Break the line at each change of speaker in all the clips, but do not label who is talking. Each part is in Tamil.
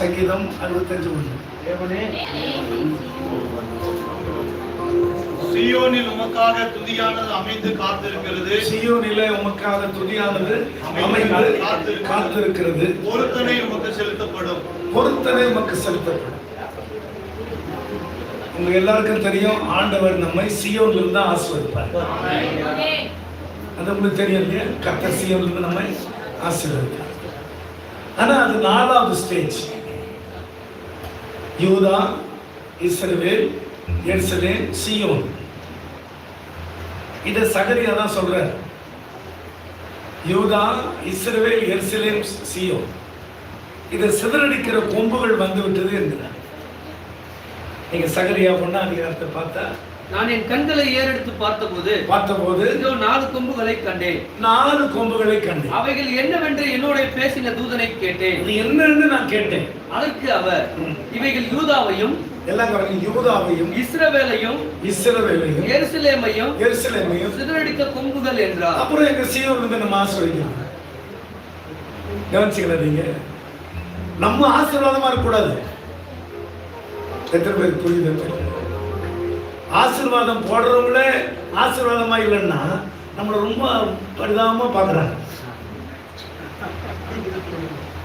சங்கீதம் அறுபத்தஞ்சு ஒன்று.
சியோனில் உமக்காக துதியானது அமைந்து காத்திருக்கிறது.
சியோனிலே உமக்காக துதியானது அமைந்து காத்திருக்கிறது.
பொருத்தனை உமக்கு செலுத்தப்படும்.
பொருத்தனை உமக்கு செலுத்தப்படும். உங்க எல்லாருக்கும் தெரியும் ஆண்டவர் நம்மை சியோன்ல இருந்து ஆசீர்வதிப்பார். அது உங்களுக்கு தெரியும் இல்லையா? கத்த சியோன்ல இருந்து நம்மை ஆசீர்வதிப்பார். ஆனா அது நாலாவது ஸ்டேஜ் யூதா இஸ்ரவேல் எருசலேம் சியோன். இதை சகரியா தான் சொல்றார். யூதா இஸ்ரவேல் எருசலேம் சியோன். இதை சிதறடிக்கிற கொம்புகள் வந்து விட்டது என்கிறார். நீங்க சகரியா பொண்ணா அதிகாரத்தை பார்த்தா?
நான் என் கண்களை ஏறெடுத்து பார்த்தபோது
பார்த்தபோது
இதோ நாலு கொம்புகளை கண்டேன்.
நாலு கொம்புகளை கண்டேன்.
அவைகள் என்னவென்று என்னோட பேசின தூதனை கேட்டேன்.
இது என்னன்னு நான் கேட்டேன்.
அதற்கு அவர். இவைகள் யூதாவையும்
எல்லாம் பாருங்க யூதாவையும்
இஸ்ரவேலையும்
இஸ்ரவேலையும்
எருசலேமையும்
எருசலேமையும்
சிதறடித்த கொம்புகள் என்றார்
அப்புறம் எங்க சீயோன் வந்து நம்ம நீங்க நம்ம ஆசீர்வாதமா இருக்கக்கூடாது எத்தனை பேர் புரியுது. ஆசீர்வாதம் போடுறவங்களே ஆசீர்வாதமா இல்லைன்னா நம்மளை ரொம்ப பரிதாபமா பார்க்குறாங்க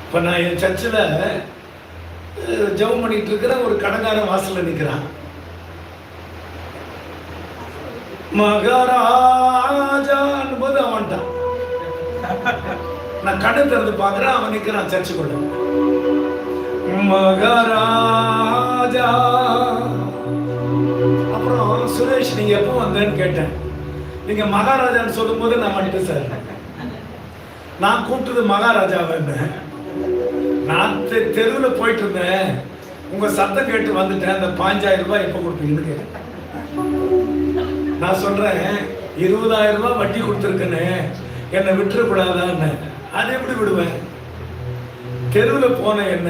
இப்போ நான் என் சர்ச்சில் ஜெபம் பண்ணிட்டு இருக்கிற ஒரு கடங்கார வாசல்ல நிற்கிறான் மகாராஜான்னு போது அவன்ட்டான் நான் கடை திறந்து பார்க்குறேன் அவன் நிற்கிறான் சர்ச்சுக்குள்ள மகாராஜா. அப்புறம் சுரேஷ் நீங்க எப்போ வந்தேன்னு கேட்டேன். நீங்க மகாராஜான்னு சொல்லும்போது நான் வந்துட்டேன் சார். நான் கூப்பிட்டது மகாராஜாவை நான் தெ- போயிட்டு இருந்தேன் உங்க சத்தம் கேட்டு வந்துட்டேன். அந்த பாஞ்சாயிரம் ரூபாய் எப்போ கொடுப்பீங்கன்னு கேட்டேன். நான் சொல்றேன் இருபதாயிரம் ரூபாய் வட்டி கொடுத்துருக்கேன்னு என்னை விட்டுறக்கூடாதான்னு. அதை எப்படி விடுவேன்? தெருவில் போன என்ன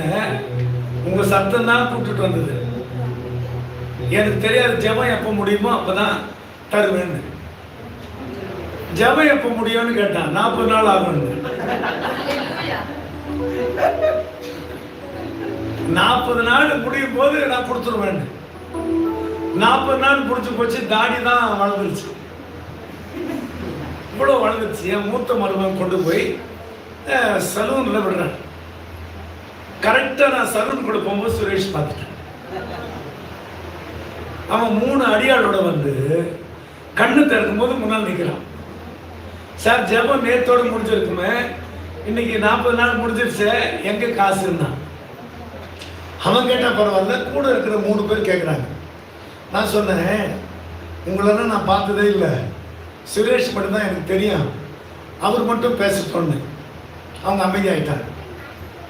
உங்க சத்தம் தான் கூப்பிட்டுட்டு வந்தது. எனக்கு தெரியாது ஜெபம் எப்போ முடியுமோ அப்பதான் தருவேன்னு. ஜெபம் எப்போ முடியும்னு கேட்டான் நாற்பது நாள் ஆகும் நாற்பது நாள் முடியும் போது நான் கொடுத்துருவேன். நாற்பது நாள் பிடிச்சி போச்சு தாடி தான் வளர்ந்துருச்சு. இவ்வளோ வளர்ந்துருச்சு. என் மூத்த மருமகன் கொண்டு போய் சலூனில் விடுறேன். கரெக்டாக நான் சலூன் கூட போகும்போது சுரேஷ் பார்த்துட்டேன். அவன் மூணு அடியாளோட வந்து கண்ணு திறக்கும் போது முன்னால் நிற்கிறான் சார் ஜெபம் நேத்தோடு முடிஞ்சிருக்குமே. இன்னைக்கு நாற்பது நாள் முடிஞ்சிருச்சே. எங்க காசுன்னா? அவன் கேட்டால் பரவாயில்ல கூட இருக்கிற மூணு பேர் கேட்குறாங்க நான் சொன்னேன் உங்களெல்லாம் நான் பார்த்ததே இல்லை. சுரேஷ் மட்டும் தான் எனக்கு தெரியும். அவர் மட்டும் பேசட்டோன்னு அவங்க அமைதியாயிட்டாங்க.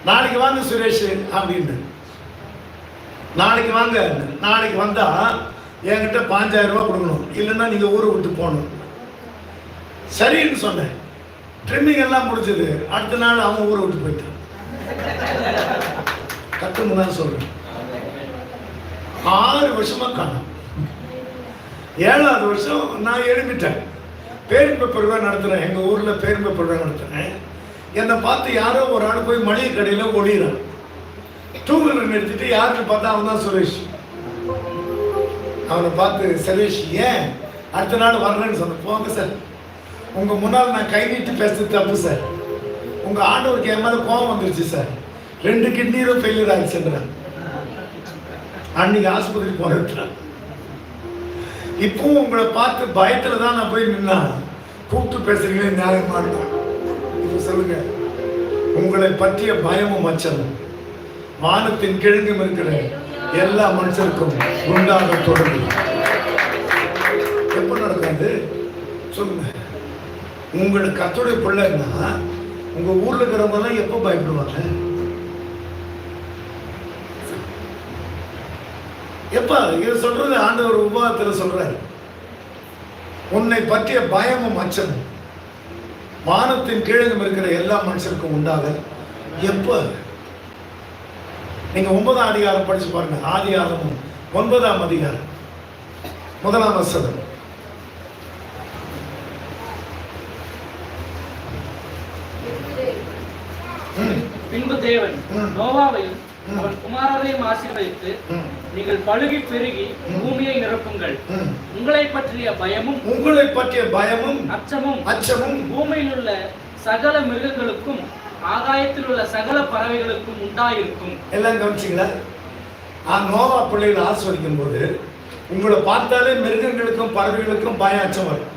நாளைக்கு வாங்க சுரேஷ் அப்படின்னு நாளைக்கு வாங்க. நாளைக்கு வந்தால் என்கிட்ட பாஞ்சாயிரம் ரூபா கொடுக்கணும். இல்லைன்னா நீங்கள் ஊரை விட்டு போகணும். சரின்னு சொன்னேன். ட்ரிம்மிங் எல்லாம் முடிஞ்சது. அடுத்த நாள் அவன் ஊரை விட்டு போயிட்டான் கத்துன்னு தான் சொல்றேன். ஆறு வருஷமா காணும். ஏழாவது வருஷம் நான் எழுப்பிட்டேன் பேரும்பு பெருவா நடத்துறேன். எங்கள் ஊரில் பேரும்பு பெருவா நடத்துறேன். என்னை பார்த்து யாரோ ஒரு ஆள் போய் மளிகை கடையில் ஒளிகிறான் டூ வீலர் நிறுத்திட்டு யாருன்னு பார்த்தா அவன் தான் சுரேஷ். அவனை பார்த்து சுரேஷ் ஏன்? அடுத்த நாள் வரலன்னு சொன்னேன். போங்க சார். உங்கள் முன்னால் நான் கை நீட்டு பேசுறது தப்பு சார் உங்கள் ஆண்டவருக்கு என் கோபம் கோவம் வந்துருச்சு சார் ரெண்டு கிட்னியும் ஃபெயிலியர் ஆயிடுச்சுன்றான் அன்னைக்கு ஆஸ்பத்திரி போகிறேன் இப்பவும் உங்களை பார்த்து பயத்தில் தான் நான் போய் நின்னா கூப்பிட்டு பேசுறீங்களே நியாயமா இருக்கும். இப்ப சொல்லுங்க. உங்களை பற்றிய பயமும் அச்சமும் வானத்தின் கிழங்கும் இருக்கிற எல்லா மனுஷருக்கும் உண்டாக தொடர்பு எப்ப நடக்காது சொல்லுங்க. உங்களுக்கு கத்துடைய பிள்ளைன்னா உங்க ஊர்ல இருக்கிறவங்க எல்லாம் எப்போ பயப்படுவாங்க? எப்ப? இது சொல்றது ஆண்டவர் உபவாதத்தில் சொல்றாரு. உன்னை பற்றிய பயமும் அச்சமும் வானத்தின் கீழங்கும் இருக்கிற எல்லா மனுஷருக்கும் உண்டாக. எப்ப? நீங்க ஒன்பதாம் அதிகாரம் படிச்சு பாருங்க. ஆதி ஒன்பதாம் அதிகாரம். முதலாம் வசதம்
நோவாவையும். அவன் குமாரரையும் ஆசீர்வதித்து நீங்கள் பழுகி பெருகி. பூமியை நிரப்புங்கள். உங்களை பற்றிய பயமும்
உங்களை பற்றிய பயமும்
அச்சமும்
அச்சமும்
பூமியில் உள்ள சகல மிருகங்களுக்கும் ஆகாயத்தில் உள்ள சகல பறவைகளுக்கும் உண்டாயிருக்கும்
எல்லாம் கவனிச்சிங்களா நோவா பிள்ளைகளை ஆஸ்வதிக்கும் போது உங்களை பார்த்தாலே மிருகங்களுக்கும் பறவைகளுக்கும் பயம் அச்சம் வரும்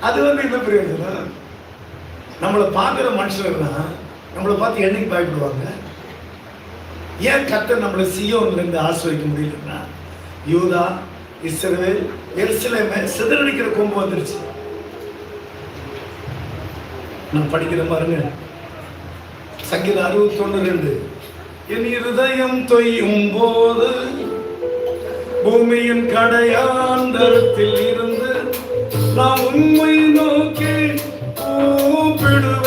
அது வந்து என்ன பிரயோஜனம் நம்மளை பார்க்குற மனுஷர்கள்னா நம்மளை பார்த்து என்னைக்கு பயப்படுவாங்க? ஏன் கத்த நம்மளை சியோன்ல ஆசிரியக்க முடியலன்னா யூதா இஸ்ரவேல் எருசலேமை சிதறடிக்கிற கொம்பு வந்துருச்சு. நான் படிக்கிற பாருங்க. சங்கீதம் அறுபத்தி ஒன்று ரெண்டு. என் இருதயம் தொய்யும் போது பூமியின் கடையாந்தரத்தில் இருந்து நான் உண்மை நோக்கி open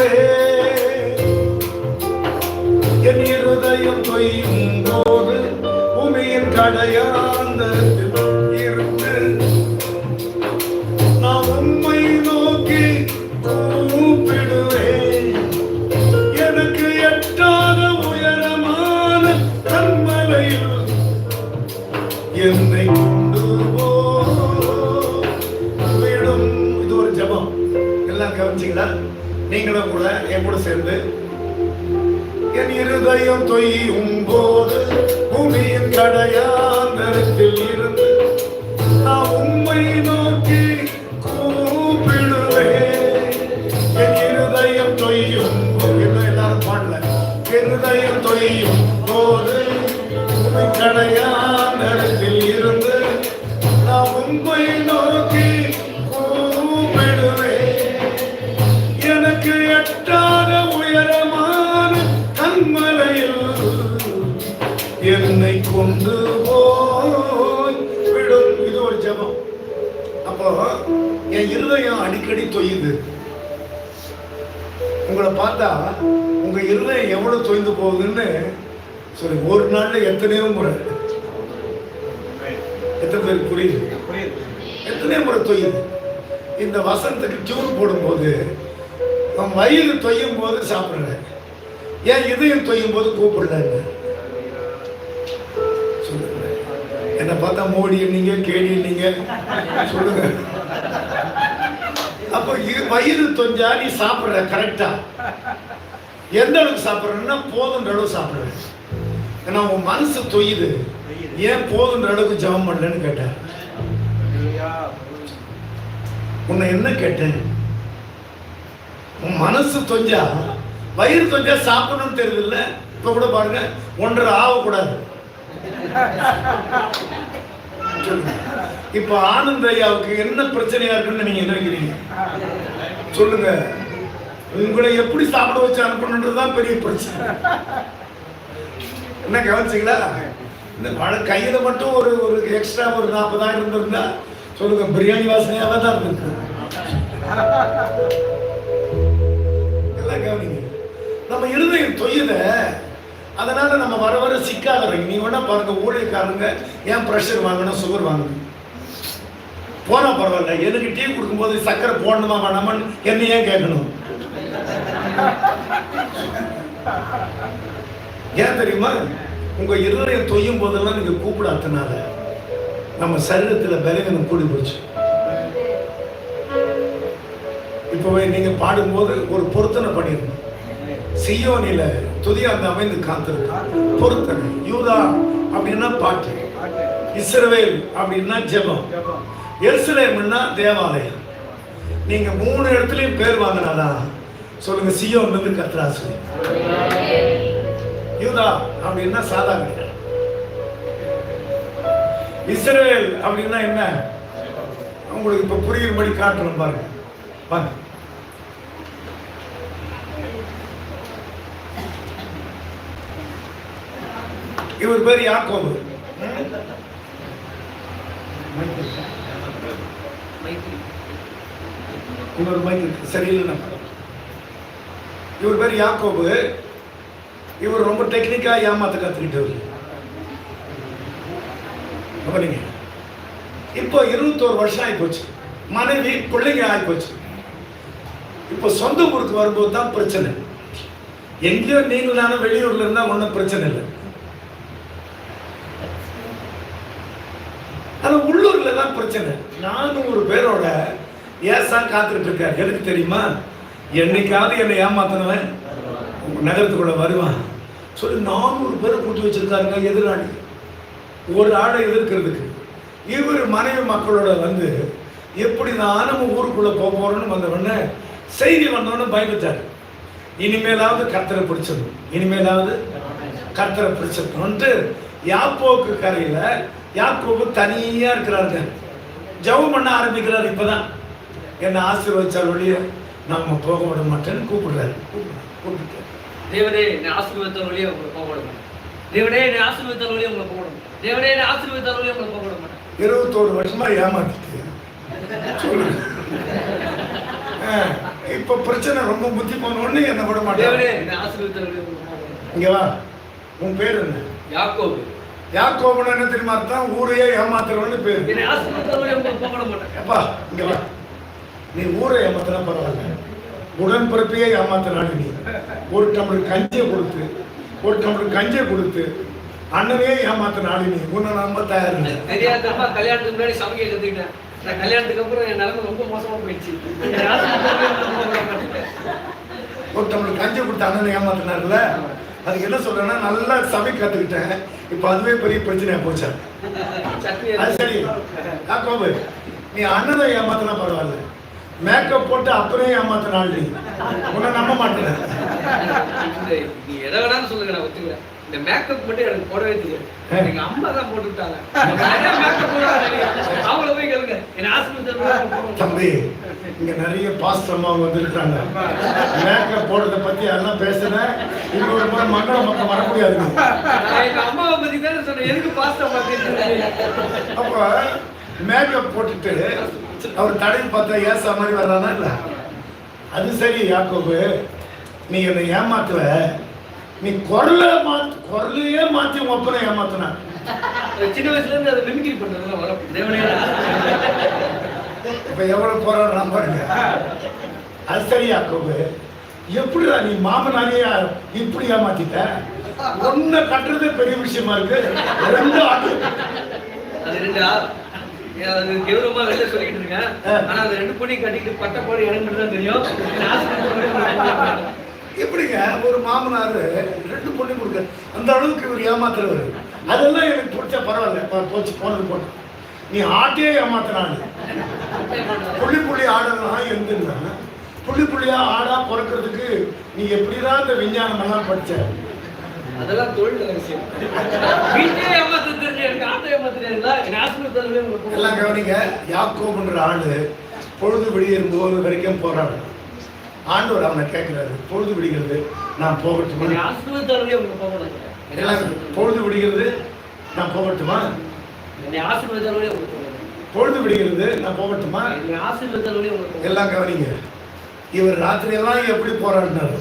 என் கூட சேர்ந்து என் இருதயம் தொய்யும் போது பூமியின் கடையாந்தரத்தில் என்னை கொண்டு போய் விடும் இது ஒரு ஜபம். அப்போ என் இருதயம் அடிக்கடி தொய்யுது. உங்களை பார்த்தா உங்க இருதயம் எவ்வளவு தொய்ந்து போகுதுன்னு சரி ஒரு நாள்ல எத்தனையோ முறை. எத்தனை பேருக்கு புரியுது? எத்தனையோ முறை தொய்யுது. இந்த வசனத்துக்கு டியூன் போடும்போது வயிறு தொய்யும் போது சாப்பிட்றேன். ஏன் இதயம் தொய்யும் போது கூப்பிடலன்னு? என்னை பார்த்தா மோடி என்னீங்க கேடி நீங்க சொல்லுங்க. அப்போ இது வயிறு தொஞ்சா நீ சாப்பிடுற கரெக்டா எந்த அளவுக்கு சாப்பிடுறேன்னா போதுன்ற அளவு சாப்பிடுறேன் ஏன்னா உன் மனசு தொய்யுது. ஏன் போதுன்ற அளவுக்கு ஜபம் பண்ணலன்னு கேட்டேன். உன்னை என்ன கேட்டேன்? உன் மனசு தொஞ்சா வயிறு தொஞ்சா சாப்பிடணும்னு தெரியல இப்போ கூட பாருங்க ஒன்றரை ஆகக்கூடாது. இப்ப ஆனந்த ஐயாவுக்கு என்ன பிரச்சனையா இருக்குன்னு நீங்க நினைக்கிறீங்க? சொல்லுங்க. உங்களை எப்படி சாப்பிட வச்சு அனுப்பணுன்றதுதான் பெரிய பிரச்சனை. என்ன கவனிச்சிங்களா? இந்த பழ கையில மட்டும் ஒரு ஒரு எக்ஸ்ட்ரா ஒரு நாற்பதாயிரம் இருந்திருந்தா சொல்லுங்க பிரியாணி வாசனையாக தான் இருந்திருக்கு. எல்லாம் கவனிங்க. நம்ம இருதயம் தொய்யதை அதனால நம்ம வர வர சிக்காதவங்க. நீ வேணா பாருங்க ஊழியக்காரங்க ஏன் ப்ரெஷர் வாங்கணும் சுகர் வாங்கணும் போனா பரவாயில்ல எனக்கு டீ கொடுக்கும்போது சக்கரை போடணுமா வேணாமான்னு என்ன ஏன் கேட்கணும்? ஏன் தெரியுமா? உங்க இருதயம் தொய்யும் போதெல்லாம் நீங்க கூப்பிடாதனால நம்ம சரீரத்துல பலவீனம் கூடி போச்சு. இப்போவே நீங்க பாடும்போது ஒரு பொருத்தனை பண்ணிருந்தோம் சியோனில துதியாந்து அமைந்து காத்திருக்கார் பொருத்தனை. யூதா அப்படின்னா பாட்டு? இஸ்ரவேல் அப்படின்னா ஜெபம்? எருசலேம்னா தேவாலயம். நீங்க மூணு இடத்துலயும் பேர் வாங்கினாதான் சொல்லுங்க சியோன் வந்து கத்ராசு யூதா அப்படின்னா சாதா கிடையாது இஸ்ரவேல் அப்படின்னா என்ன உங்களுக்கு இப்ப புரியும்படி காட்டுறோம் பாருங்க. பாருங்க இவர் பேர் யாக்கோபு. இன்னொரு மைக் இருக்கு. சரியில்லை இவர் பேர் யாக்கோபு. இவர் ரொம்ப டெக்னிக்கா ஏமாத்த கத்துக்கிட்டவர். கவனிங்க. இப்போ இருபத்தோரு வருஷம் ஆகிப்போச்சு மனைவி பிள்ளைங்க ஆகிப்போச்சு இப்போ சொந்த ஊருக்கு வரும்போது தான் பிரச்சனை. எங்கேயோ நீங்கள் நானும் வெளியூர்ல இருந்தா ஒன்றும் பிரச்சனை இல்லை ஆனா உள்ளூர்ல தான் பிரச்சனை நானூறு பேரோட ஏசா காத்துட்டு இருக்கார் எதுக்கு தெரியுமா? என்னைக்காவது என்னை ஏமாத்தினவன் நகரத்துக்குள்ள வருவான். சொல்லி நானூறு பேரை கூட்டி வச்சிருக்காருங்க எதிராளி. ஒரு ஆளை எதிர்க்கிறதுக்கு. இவர் மனைவி மக்களோட வந்து எப்படி நான் நம்ம ஊருக்குள்ள போக போறோம்னு வந்தவொடனே செய்தி வந்தோடனே பயந்துட்டார். இனிமேலாவது கத்தரை பிடிச்சிடணும். இனிமேலாவது கத்தரை பிடிச்சிடணும்ட்டு யாப்போக்கு கரையில் யாக்கோபு தனியாக இருக்கிறாருங்க. ஜெபம் பண்ண ஆரம்பிக்கிறாரு இப்போதான். என்னை ஆசீர்வதிச்சால் ஒழிய நம்ம போக விட மாட்டேன்னு கூப்பிடுறாரு. கூப்பிட்டு.
தேவனே என்னை ஆசீர்வதித்த வழியே உங்களை போக விட மாட்டேன். தேவனே என்னை ஆசீர்வதித்த வழியே உங்களை போக விட மாட்டேன். தேவனே என்னை ஆசீர்வதித்த வழியே உங்களை போக விட மாட்டேன்.
இருபத்தோரு வருஷமா ஏமாத்திட்டு. இப்ப பிரச்சனை ரொம்ப புத்தி போன உடனே என்ன விட மாட்டேன். இங்க வா. உன் பேர் என்ன?
யாக்கோபு.
யாக்கோபுன்னு என்ன தெரியுமா அர்த்தம்? ஊரையே ஏமாத்துறவன்னு பேர். எப்பா இங்க வா. நீ ஊரை ஏமாத்தினா பரவாயில்ல. உடன்பிறப்பையே ஏமாத்தினாலும் நீ ஒரு டம்ளர் கஞ்சியை கொடுத்து ஒரு டம்ளர் கஞ்சியை கொடுத்து அண்ணனையே ஏமாத்தினாலும் நீ உன்னை நம்ப தயார் இல்லை
தெரியாதப்பா கல்யாணத்துக்கு முன்னாடி சமைக்க கத்துக்கிட்டேன். நான் கல்யாணத்துக்கு அப்புறம் என் நிலைமை ரொம்ப மோசமா போயிடுச்சு.
ஒரு டம்ளர் கஞ்சி கொடுத்து அண்ணனை ஏமாத்தினார்ல? அதுக்கு என்ன சொல்றேன்னா நல்லா சமைக்க கத்துக்கிட்டேன். இப்போ அதுவே பெரிய பிரச்சனையா போச்சா. அது சரி. நீ அண்ணனை ஏமாத்தினா பரவாயில்ல. மேக்கப் போட்டு அப்புறம் ஏமாத்தினாள் உன்னை நம்ப மாட்டேன்.
நீ எதை வேணாலும் சொல்லுங்க நான் ஒத்துக்கிறேன். இந்த மேக்கப் மட்டும் எனக்கு போடவே தெரியாது. எங்க அம்மா தான் போட்டு விட்டாங்க நிறைய மேக்கப் போடுவாங்க அவங்கள போய் கேளுங்க. என்ன ஆஸ்பத்திரி
தம்பி இங்க நிறைய பாஸ்டர் அம்மா வந்திருக்காங்க. மேக்கப் போடுறத பத்தி எல்லாம் பேசுனேன் இன்னொரு முறை மங்கள பக்கம் வர முடியாது.
எங்க அம்மாவை பத்தி தானே சொன்னேன். எதுக்கு பாஸ்டா
அப்ப மேக்கப் போட்டுட்டு அவர் தடவி பார்த்தா ஏசா மாதிரி வர்றானா இல்ல? அது சரி யாக்கோபு. நீ என்னை ஏமாத்துவ. நீ குரல மாத்து குரலையே மாத்தி உன் ஒப்பனை ஏமாத்தின.
சின்ன வயசுல இருந்து அதை மிமிக்ரி தேவனே.
இப்ப எவ்வளவு போராடுறான் பாருங்க. அது சரி யாக்கோபு. எப்படிடா நீ மாமனாரியா இப்படி ஏமாத்திட்ட? ஒன்ன கட்டுறதே பெரிய விஷயமா இருக்கு. ரெண்டு ஆட்டு
அது ரெண்டு? அது கௌரவமா வெளில சொல்லிக்கிட்டு இருக்கேன். ஆனா அது ரெண்டு பொண்ணி கட்டிக்கிட்டு பட்ட போட எனக்கு மட்டும் தான் தெரியும்.
எப்படிங்க? ஒரு மாமனார் ரெண்டு பொண்ணு கொடுக்க அந்த அளவுக்கு இவர் ஏமாத்துறவர். அதெல்லாம் எனக்கு பிடிச்ச பரவாயில்ல. போச்சு போனது போட்டு. நீ ஆட்டையே ஏமாத்தினாங்க புள்ளி புள்ளி ஆடலாம் எந்துன்னா புள்ளி புள்ளியா ஆடா பிறக்கிறதுக்கு நீ எப்படிதான் இந்த விஞ்ஞானம் எல்லாம் படிச்ச?
அதெல்லாம் தொழில் ரகசியம் வீட்லயே ஏமாத்த தெரிஞ்சு எனக்கு ஆட்டோ ஏமாத்துறீங்களா ஆஸ்பத்திரி
எல்லாம் கவனிங்க யாக்கோபுன்ற ஆளு பொழுது விடியும் போது வரைக்கும் போராடும் ஆண்டவர் அவனை கேட்கிறாரு பொழுது விடுகிறது நான் போகட்டுமா? பொழுது விடுகிறது நான் போகட்டுமா? பொழுது விடுகிறது நான் போகட்டுமா? எல்லாம் கவனிங்க இவர் ராத்திரியெல்லாம் எப்படி போராடினாரு?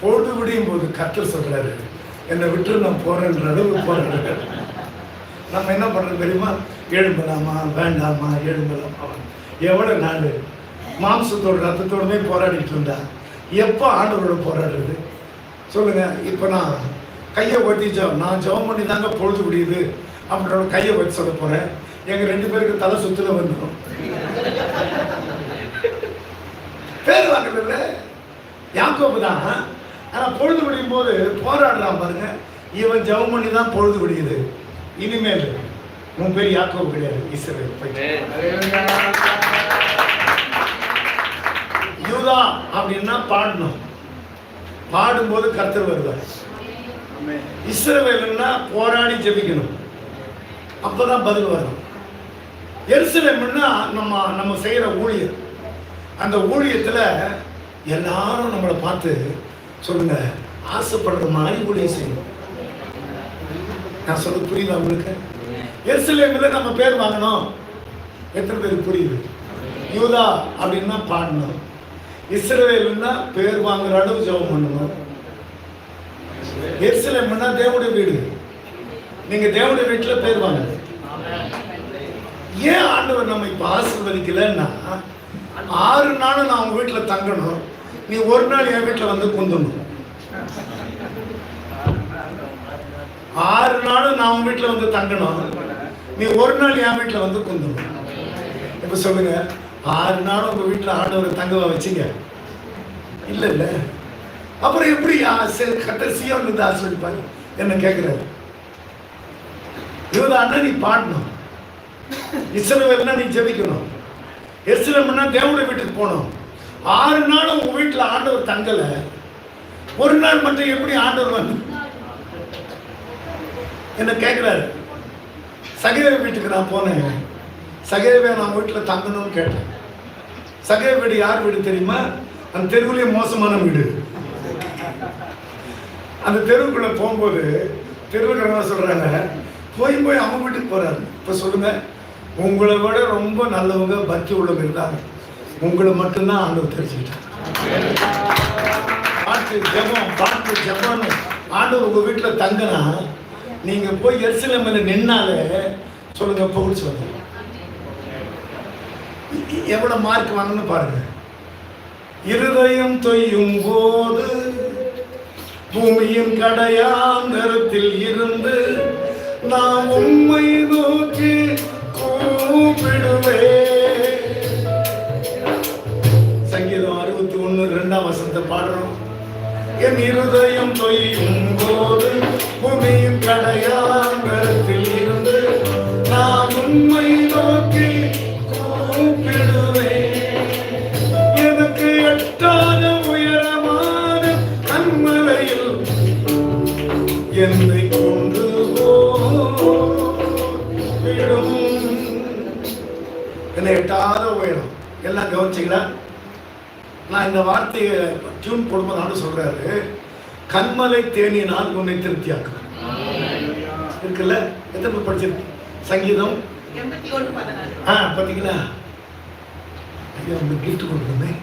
பொழுது விடியும் போது கர்த்தர் சொல்றாரு என்னை விட்டு நான் போகிறேன்ற அளவுக்கு போகிறேன் நம்ம என்ன பண்ணுறது தெரியுமா? எழும்பலாமா வேண்டாமா எழும்பலாமா. எவ்வளோ நாள்? மாம்சத்தோட ரத்தத்தோடமே போராடிட்டு இருந்தா. எப்போ ஆண்டவரோட போராடுறது? சொல்லுங்கள் இப்போ நான் கையை ஒட்டி ஜெபம் நான் ஜெபம் பண்ணி தாங்க பொழுது விடியுது. அப்படின்ற கையை வச்சு சொல்ல போகிறேன் எங்கள் ரெண்டு பேருக்கு தலை சுத்துல வந்துடும் பேர் வாங்கல யாக்கோபு தான். ஆனா பொழுது விடியும் போது போராடுறான் பாருங்க. இவன் ஜெபம் பண்ணி தான் பொழுது விடியுது. இனிமேல் உன் பேர் யாக்கோபு கிடையாது போயிட்டு யூதா அப்படின்னா பாடணும். பாடும்போது கர்த்தர் வருவார். இஸ்ரவேல்னா போராடி ஜெபிக்கணும். அப்பதான் பதில் வரும். எருசலேம்னா நம்ம நம்ம செய்யற ஊழியர். அந்த ஊழியத்துல எல்லாரும் நம்மளை பார்த்து சொல்லுங்க ஆசைப்படுற மாதிரி ஊழியம் செய்யணும். நான் சொல்ல புரியுதா உங்களுக்கு? எருசலேமில் நம்ம பேர் வாங்கணும் எத்தனை பேருக்கு புரியுது? யூதா அப்படின்னா பாடணும் இஸ்ரேலுன்னா பேர் வாங்குற அளவு ஜெபம் பண்ணணும். எருசலேம்னா தேவனுடைய வீடு. நீங்க தேவனுடைய வீட்டுல பேர் வாங்க ஏன் ஆண்டவர் நம்ம இப்ப ஆசிர்வதிக்கலன்னா ஆறு நாள் நான் உங்க வீட்டுல தங்கணும். நீ ஒரு நாள் என் வீட்டில் வந்து குந்தணும் ஆறு நாளும் நான் உன் வீட்டில் வந்து தங்கணும். நீ ஒரு நாள் என் வீட்டில் வந்து குந்தணும் இப்போ சொல்லுங்க ஆறு நாளும் உங்கள் வீட்டில் ஆண்டவர் தங்கவா வச்சுங்க? இல்லை இல்லை. அப்புறம் எப்படி கடைசியாக வந்து ஆசிரியப்பாங்க என்ன கேட்குறாரு இருபது அண்ணன் நீ பாடணும். இஸ்ரவேல்னா நீ ஜெபிக்கணும். எருசலேம்னா தேவனுடைய வீட்டுக்கு போகணும். ஆறு நாள் உங்க வீட்டில் ஆண்டவர் தங்கல. ஒரு நாள் மட்டும் எப்படி ஆண்டவர் வந்து? என்ன கேட்குறாரு சகிதேவ வீட்டுக்கு நான் போனேன். சகிதேவை நான் வீட்டில் தங்கணும்னு கேட்டேன். சகிதேவ வீடு யார் வீடு தெரியுமா? அந்த தெருவுலேயே மோசமான வீடு. அந்த தெருவுக்குள்ள போகும்போது தெருவுக்கிறவங்க சொல்றாங்க? போய் போய் அவங்க வீட்டுக்கு போறாரு. இப்போ சொல்லுங்க. உங்களை விட ரொம்ப நல்லவங்க பக்தி உள்ளவங்க இருந்தாங்க உங்களை மட்டும்தான் ஆண்டவர் தெரிஞ்சுக்கிட்டார். பாட்டு ஜெபம் பாட்டு ஜெபம்னு ஆண்டவர் உங்க வீட்டில் தங்கினா நீங்க போய் எரிசலமையில நின்னாலே சொல்லுங்க பவுல் சொல்லுங்க. எவ்வளவு மார்க் வாங்கன்னு பாருங்க. இருதயம் தொய்யும் போது பூமியின் கடையாந்தரத்தில் இருந்து நான் உம்மை நோக்கி கூப்பிடுவேன். பாடுறோம் என் இருதயம் தொய்யும் போது பூமியின் கடையாந்தரத்தில் இருந்து நான் உண்மை நோக்கி கூப்பிடுவேன். எனக்கு எட்டாத உயரமான கண்மலையில் என்னை கொண்டு என்னை எட்டாத உயரம். எல்லாம் கவனிச்சிங்களா? நான் இந்த வார்த்தையை டியூன் போடும்போது சொல்றாரு. கண்மலை தேனினால் உன்னை திருப்தியாக்கும் இருக்குல்ல? எத்தனை பேர் படிச்சிருக்கு சங்கீதம்? ஆ பார்த்தீங்களா ஐயா உங்களுக்கு கிஃப்ட் கொண்டு வந்தேன்.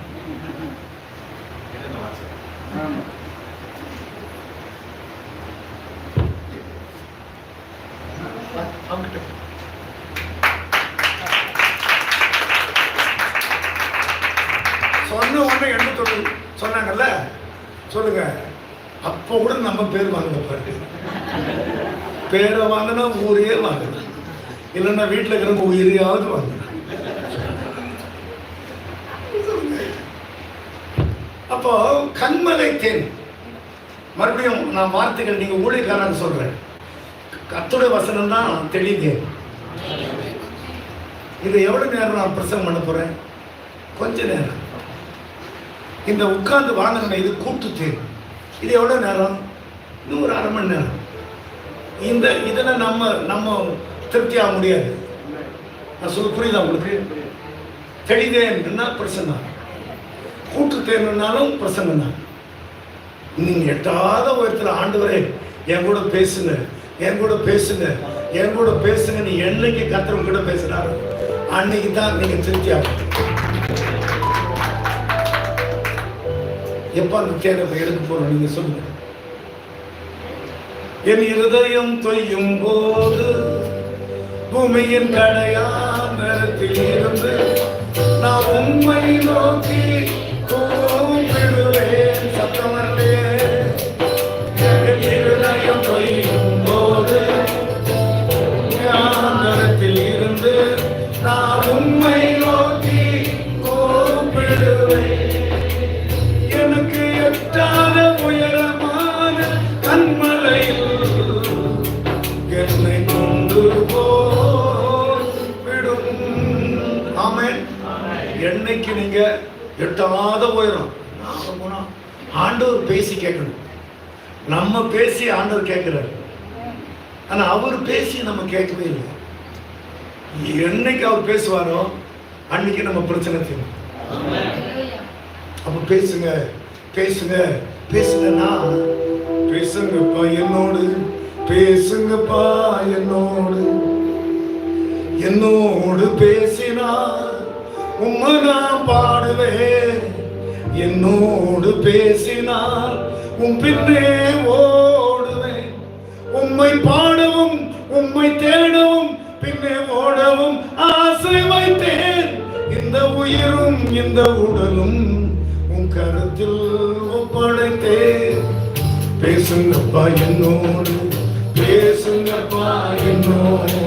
அவங்ககிட்ட சொன்ன உடனே சொன்னாங்கல்ல? சொல்லுங்க. அப்போ கூட நம்ம பேர் வாங்கல பாட்டு பேரை வாங்கினா ஊரே வாங்கலாம் இல்லைன்னா வீட்டில் இருக்கிறவங்க உயிரையாவது வாங்கலாம் அப்போ கண்மலை தேன். மறுபடியும் நான் வார்த்தைகள் நீங்கள் ஊழியக்காரன் சொல்கிறேன் கத்துடைய வசனம் தான் தெளிவு இதை எவ்வளோ நேரம் நான் பிரசங்கம் பண்ண போகிறேன் கொஞ்ச நேரம். இந்த உட்கார்ந்து வாங்கின இது கூட்டு இது எவ்வளோ நேரம்? இன்னும் ஒரு அரை மணி நேரம். இந்த இதில் நம்ம நம்ம திருப்தி ஆக முடியாது. நான் சொல்ல புரியுதா உங்களுக்கு? தெளிதேன்னா பிரசன்னா. கூட்டு தேர்னாலும் பிரசங்கம் தான். நீங்க எட்டாத உயரத்தில் ஆண்டவரே என் கூட பேசுங்க என் கூட பேசுங்க என் கூட பேசுங்க. நீ என்னைக்கு கத்திரம் கூட பேசுறாரு அன்னைக்கு தான் நீங்கள் திருப்தி ஆகும் எப்ப அந்த தேரை போய் எடுக்க போறோம்? நீங்க சொல்லுங்க. என் இருதயம் தொய்யும் போது பூமியின் கடையாந்தரத்தில் இருந்து நான் உண்மை நோக்கி போயிடும் உயரம் போனா ஆண்டவர் பேசி கேட்கணும். நம்ம பேசி ஆண்டவர் கேட்கிறாரு. ஆனா அவர் பேசி நம்ம கேட்கவே இல்லை. என்னைக்கு அவர் பேசுவாரோ அன்னைக்கு நம்ம பிரச்சனை தீரும். அப்போ பேசுங்க பேசுங்க பேசுங்கன்னா பேசுங்கப்பா என்னோடு பேசுங்கப்பா என்னோடு. என்னோடு பேசினா உம்மை நான் பாடுவேன். என்னோடு பேசினார் உன் பின்னே ஓடுவேன். உம்மை பாடவும் உம்மை தேடவும் பின்னே ஓடவும் ஆசை வைத்தேன். இந்த உயிரும் இந்த உடலும் உன் கருத்தில் ஒப்படைத்தேன். பேசுங்கப்பா என்னோடு பேசுங்கப்பா என்னோடு.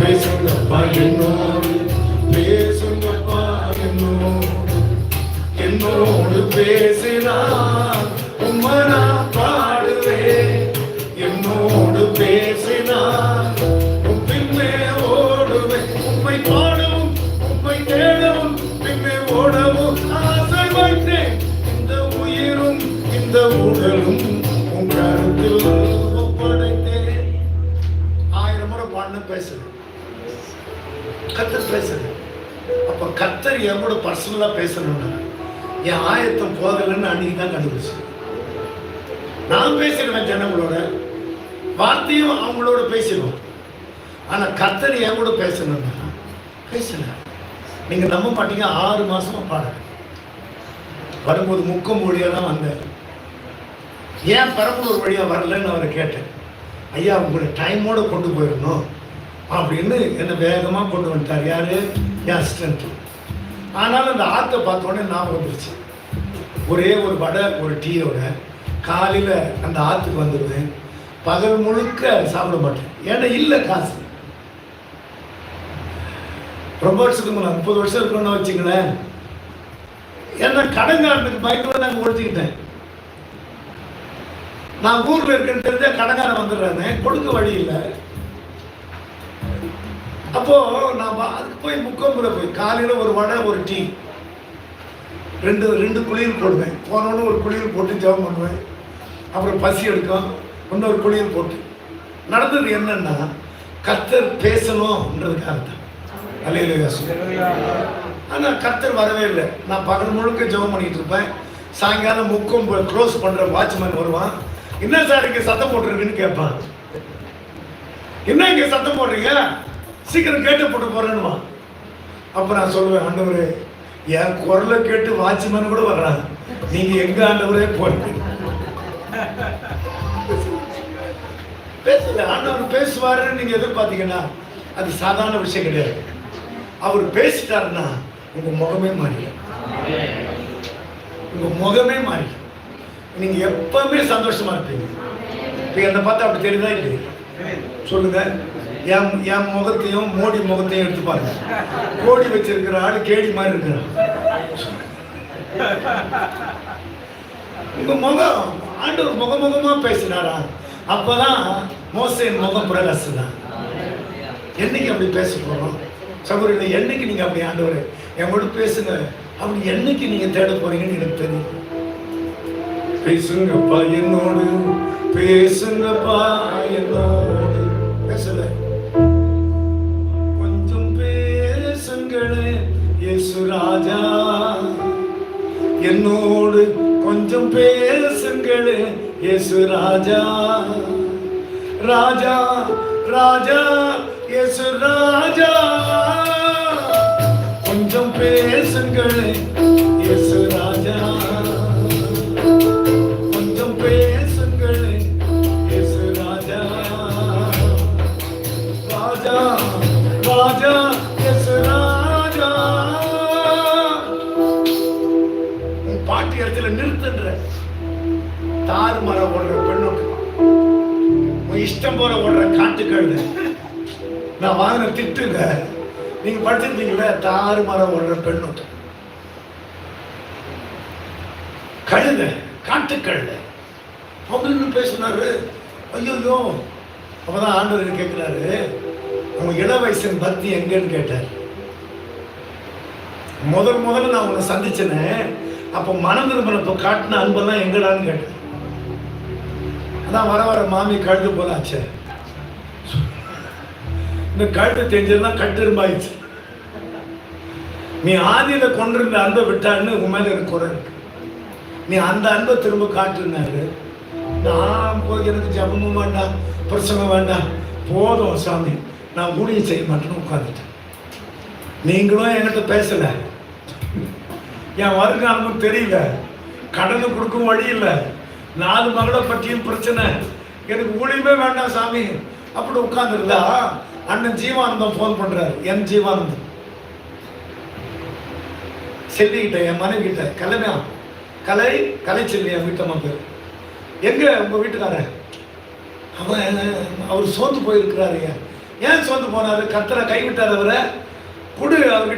பேசுங்கப்பா என்னோடு பேசுங்கப்பா என்னோடு. என்னோடு பேசினார் உம்மனா நான் என்னோடு பேசினார் பின்னே ஓடுவேன். உம்மை பாடவும் உம்மை தேடவும் பின்னே ஓடவும் ஆசை வைத்தேன். இந்த உயிரும் இந்த உடலும் உன் கருத்தில் ஒப்படைத்தேன். ஆயிரம் முறை பாடின பேசுறேன். கத்தர் பேசுறேன். அப்ப கத்தர் என் கூட பர்சனலா பேசணும்னா என் ஆயத்தம் போதலைன்னு அன்னைக்கு தான் கண்டுபிடிச்சு. நான் பேசிடுவேன் ஜனங்களோட வார்த்தையும் அவங்களோட பேசிடுவோம். ஆனால் கத்தர் என் கூட பேசணும்னா பேசல. நீங்கள் நம்ப மாட்டீங்க ஆறு மாதமாக பாடுறேன் வரும்போது முக்கம் மொழியாக தான் வந்தேன். ஏன் பெரம்பலூர் வழியாக வரலன்னு அவரை கேட்டேன். ஐயா உங்களை டைமோடு கொண்டு போயிடணும் அப்படின்னு என்னை வேகமாக கொண்டு வந்துட்டார். யார்? என் ஸ்ட்ரென்த்து ஆனாலும் அந்த ஆற்றை பார்த்தோன்னே ஞாபகம் வந்துருச்சு. ஒரே ஒரு வடை ஒரு டீயோட காலையில் அந்த ஆற்றுக்கு வந்துடுவேன் பகல் முழுக்க சாப்பிட மாட்டேன். ஏன்னா இல்லை காசு. ரொம்ப வருஷத்துக்கு முன்னாடி முப்பது வருஷம் இருக்கணும்னு வச்சுங்களேன் ஏன்னா கடங்காரனுக்கு பயந்து நாங்கள் ஒழிச்சுக்கிட்டேன். நான் ஊரில் இருக்கேன்னு தெரிஞ்சால் கடங்காரன் வந்துடுறேன். கொடுக்க வழி இல்லை. அப்போ நான் அதுக்கு போய் முக்கம்புல போய் காலையில ஒரு வடை ஒரு டீ. ரெண்டு ரெண்டு குளியல் போடுவேன். போனோன்னு ஒரு குளியல் போட்டு ஜெபம் பண்ணுவேன். அப்புறம் பசி எடுக்கும். இன்னொரு குளியல் போட்டு. நடந்தது என்னன்னா கத்தர் பேசணும்ன்றதுக்காக தான் அலையில ஆனால் கத்தர் வரவே இல்லை. நான் பகல் முழுக்க ஜெபம் பண்ணிட்டு இருப்பேன். சாயங்காலம் முக்கம் க்ளோஸ் பண்ற வாட்ச்மேன் வருவான். என்ன சார் இங்க சத்தம் போட்டிருக்குன்னு கேட்பான். என்ன இங்க சத்தம் போடுறீங்க? சீக்கிரம் கேட்டு போட்டு போறேன்னுமா அப்ப நான் சொல்லுவேன் ஆண்டவரே என் குரலை கேட்டு வாட்ச்மேன் கூட வர்றாங்க. நீங்க எங்க ஆண்டவரே போறீங்க? பேசல ஆண்டவர் பேசுவாருன்னு நீங்க எதிர்பார்த்தீங்கன்னா அது சாதாரண விஷயம் கிடையாது. அவர் பேசிட்டாருன்னா உங்க முகமே மாறிடும். உங்க முகமே மாறிடும். நீங்க எப்பவுமே சந்தோஷமா இருப்பீங்க. இப்ப என்னை பார்த்தா அப்படி தெரியுதா இல்லையா? சொல்லுங்க. என் என் முகத்தையும் மோடி முகத்தையும் எடுத்து பாருங்க. கோடி வச்சிருக்கிற ஆள் கேடி மாதிரி இருக்கிறான் உங்க முகம் ஆண்டவர் முகமுகமா பேசினாரா? அப்பதான் மோசையின் முகம் பிரகாசுதான் என்னைக்கு அப்படி பேச போறோம்? சகோதரி என்னைக்கு நீங்க அப்படி ஆண்டவர்? என் கூட பேசுங்க. அப்படி என்னைக்கு நீங்க தேட போறீங்கன்னு எனக்கு தெரியும். பேசுங்கப்பா என்னோடு. பேசுங்கப்பா என்னோடு. இயேசு ராஜா. என்னோடு கொஞ்சம் பேசுங்களே இயேசு ராஜா. ராஜா ராஜா இயேசு ராஜா. கொஞ்சம் பேசுங்களே இயேசு ராஜா. கொஞ்சம் பேசுங்களே இயேசு ராஜா. ராஜா ராஜா. தாறு மரம் ஓடுற பெண்ணுக்கு. உன் இஷ்டம் போல ஓடுற காட்டு கழுது நான் வாங்கின திட்டுங்க. நீங்க படிச்சிருந்தீங்களே தாறு மரம் ஓடுற பெண்ணுக்கு. கழுத காட்டு கழுத அப்படின்னு பேசினாரு ஐயோ அப்பதான் ஆண்டவர் கேட்கிறாரு உங்க இள வயசின் பக்தி எங்கன்னு கேட்டார். முதல் முதல்ல நான் உன்னை சந்திச்சேனே அப்போ மனம் திரும்பினப்போ காட்டின அன்பெல்லாம் எங்கடான்னு கேட்டேன் அதான் வர வர மாமி கழுது போல இந்த கழுத்து தெரிஞ்சதுன்னா கட்டிரும்பாயிடுச்சு நீ ஆதியில கொண்டிருந்த அன்பை விட்டான்னு உன் மேல எனக்கு குறை நீ அந்த அன்பை திரும்ப காட்டுனாரு. நான் போய் எனக்கு ஜபமும் வேண்டாம் பிரசங்கம் வேண்டாம். போதும் சாமி நான் ஊழியம் செய்ய மாட்டேன்னு உட்காந்துட்டேன் நீங்களும் என்கிட்ட பேசல. என் வருங்காலமும் தெரியல. கடனை கொடுக்கும் வழி இல்லை. நாலு மகளை பற்றியும் பிரச்சனை. எனக்கு ஊழியமே வேண்டாம் சாமி. அப்படி உட்கார்ந்துருந்தா அண்ணன் ஜீவானந்தம் ஃபோன் பண்றாரு. என் ஜீவானந்தம். செல்விகிட்ட என் மனைவி கிட்ட கலைமையா கலை கலை செல்வி என் வீட்டம்மா பேர். எங்க உங்க வீட்டுக்காரர்? அவன் அவர் சோர்ந்து போயிருக்கிறாரு. ஏன் சோர்ந்து போனாரு? கத்தரை கைவிட்டார் அவரை. கொடு அவர்கிட்ட